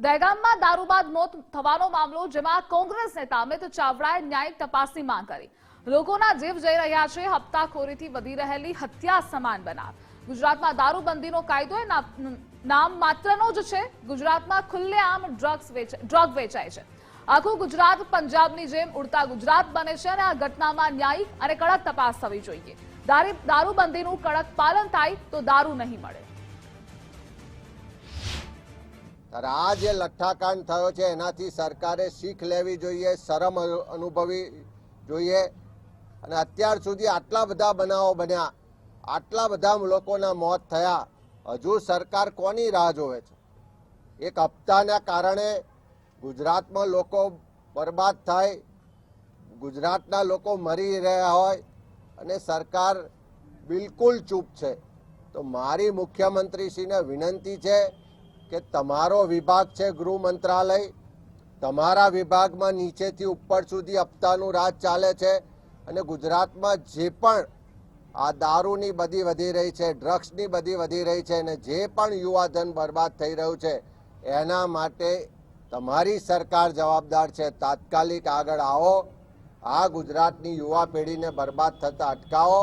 દહેગામમાં દારૂ બાદ મોત થવાનો મામલો, જેમાં કોંગ્રેસ નેતા અમિત ચાવડાએ ન્યાયિક તપાસની માંગ કરી. લોકોના જીવ જઈ રહ્યા છે, હપ્તાખોરીથી વધી રહેલી હત્યા સમાન બનાવ. ગુજરાતમાં દારૂબંધીનો કાયદો એ નામ માત્રનો જ છે. ગુજરાતમાં ખુલ્લેઆમ ડ્રગ્સ ડ્રગ વેચાય છે. આખું ગુજરાત પંજાબની જેમ ઉડતા ગુજરાત બને છે અને આ ઘટનામાં ન્યાયિક અને કડક તપાસ થવી જોઈએ. દારી- દારૂબંધીનું કડક પાલન થાય તો દારૂ નહીં મળે. ત્યારે આ જે લઠ્ઠાકાંડ થયો છે, એનાથી સરકારે શીખ લેવી જોઈએ, શરમ અનુભવી જોઈએ. અને અત્યાર સુધી આટલા બધા બનાવો બન્યા, આટલા બધા લોકોના મોત થયા. હજુ સરકાર કોની રાહ જોવે છે? એક હપ્તાના કારણે ગુજરાતમાં લોકો બરબાદ થાય, ગુજરાતના લોકો મરી રહ્યા હોય, અને સરકાર બિલકુલ ચૂપ છે. તો મારી મુખ્યમંત્રીશ્રીને વિનંતી છે કે તમારો વિભાગ છે ગૃહ મંત્રાલય, તમારા વિભાગમાં નીચેથી ઉપર સુધી હપ્તાનું રાજ ચાલે છે અને ગુજરાતમાં જે પણ આ દારૂની બધી વધી રહી છે, ડ્રગ્સની બધી વધી રહી છે અને જે પણ યુવાધન બરબાદ થઈ રહ્યું છે, એના માટે તમારી સરકાર જવાબદાર છે. તાત્કાલિક આગળ આવો. આ ગુજરાતની યુવા પેઢીને બરબાદ થતા અટકાવો.